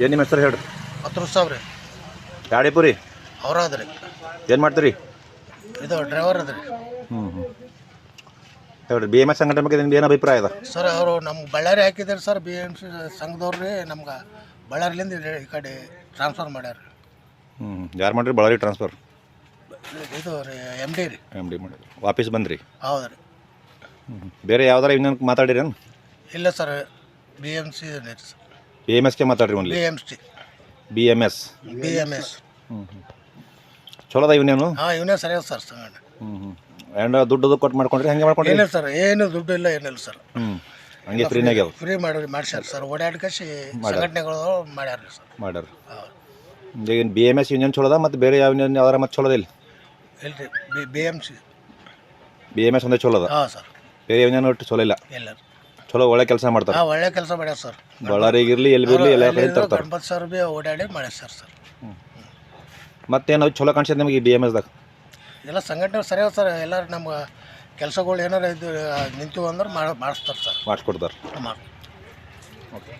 ಏನು ನಿಮ್ಮ ಹೆಸರು ಹೇಳ್ರಿ ಹತ್ತು ಸಾವಿರ ರೀ. ಗಾಡಿಪುರಿ? ಅವ್ರ ಅದ್ರಿ ಏನು ಮಾಡ್ತೀರಿ? ಇದು ಡ್ರೈವರ್ ಅದ್ರಿ ಹ್ಞೂ ಹ್ಞೂ ಹೇಳ್ರಿ ಬಿ ಎಂ ಎಸ್ ಸಂಘಟನೆ ಬಗ್ಗೆ ನಿಮ್ದು ಏನು ಅಭಿಪ್ರಾಯ ಅದ? ಸರ್ ಅವರು ನಮ್ಮ ಬಳ್ಳಾರಿ ಹಾಕಿದ್ದಾರೆ ಸರ್ ಬಿ ಎಂ ಸಿ ಸಂಘದವ್ರು ರೀ ನಮ್ಗೆ ಬಳ್ಳಾರಿಲಿಂದ ಈ ಕಡೆ ಟ್ರಾನ್ಸ್ಫರ್ ಮಾಡ್ಯಾರ. ಹ್ಞೂ ಯಾರು ಮಾಡ್ರಿ? ಬಳ್ಳಾರಿ ಟ್ರಾನ್ಸ್ಫರ್ ಇದು ರೀ ಎಂ ಡಿ ರೀ. ಎಂ ಡಿ ಮಾಡಿರಿ ವಾಪಸ್ ಬಂದ್ರಿ? ಹೌದು ರೀ. ಹ್ಞೂ ಬೇರೆ ಯಾವ್ದಾರ ಇನ್ನೊಂದು ಮಾತಾಡಿರೇನು? ಇಲ್ಲ sir B M C B M ಎಸ್ಗೆ ಮಾತಾಡ್ರಿ only B M C B M S B M S ಹ್ಞೂ ಹ್ಞೂ ಚಲೋ ಅದ ಇವನೇನು ಹಾಂ ಇವನೇ ಸರಿಯಾದ ಸರ್ ಸಂಗಣ್ಣ ಹ್ಞೂ ಹ್ಞೂ ಆ್ಯಂಡ್ ದುಡ್ಡು ಕೊಟ್ಟು ಮಾಡ್ಕೊಂಡ್ರಿ ಹಂಗೆ ಮಾಡ್ಕೊಂಡ್ರಿ? ಏನಿಲ್ಲ ಸರ್ ಏನು ದುಡ್ಡು ಇಲ್ಲ ಏನಿಲ್ಲ ಸರ್ ಹ್ಞೂ ಹಂಗೆ ಫ್ರೀನಾಗೆ ಅವು ಫ್ರೀ ಮಾಡಿ ಮಾಡ್ಸ್ಯಾರ ಸರ್ ಓಡಾಡ್ಕಸಿ ಸಂಘಟನೆಗಳು ಮಾಡ್ಯಾರ ಸರ್ ಮಾಡ್ಯಾರ. ಈಗ ಬಿ ಎಂ ಎಸ್ ಯೂನಿಯನ್ ಚಲೋದ ಮತ್ತು ಬೇರೆ ಯಾವ ಯೂನಿಯನ್ ಯಾವ್ದಾರ ಮತ್ತೆ ಚಲೋದ ಇಲ್ಲ? ಇಲ್ರಿ B M C B M S ಒಂದೇ ಚಲೋ ಅದ ಹಾಂ ಸರ್ ಬೇರೆ ಯೂನಿಯನ್ ಒಟ್ಟು ಚಲೋ ಇಲ್ಲ? ಇಲ್ಲ. ಚಲೋ ಒಳ್ಳೆ ಕೆಲಸ ಮಾಡ್ತಾರೆ. ಹಾಂ ಒಳ್ಳೆ ಕೆಲಸ ಮಾಡ್ಯಾರ ಸರ್. ಬಳ್ಳಾರಿಗೆ ಬಳ್ಳಾರಿಗಿರ್ಲಿ ಎಲ್ಲಿ ಬಿರ್ಲಿ ಎಲ್ಲ ಕಡೆ ತರ್ತಾರೆ ಗಣಪತಿ ಸರ್ ರೂಪಾಯಿ ಓಡಾಡಿ ಮಾಡ್ಯಾರ ಸರ್ ಮತ್ತೇನು ಚಲೋ ಕಾಣಿಸ್ತದೆ ನಿಮಗೆ ಬಿ ಎಂ ಎಸ್ದಾಗ ಎಲ್ಲ ಸಂಘಟನೆ ಸರಿಯಾದ ಸರ್ ಎಲ್ಲ ನಮ್ಗೆ ಕೆಲಸಗಳು ಏನಾರ ಇದು ನಿಂತು ಅಂದ್ರೆ ಮಾಡಿ ಮಾಡಿಸ್ತಾರೆ ಸರ್. ಮಾಡಿಸ್ಕೊಡ್ತಾರೆ. ಮಾಡಿ ಓಕೆ.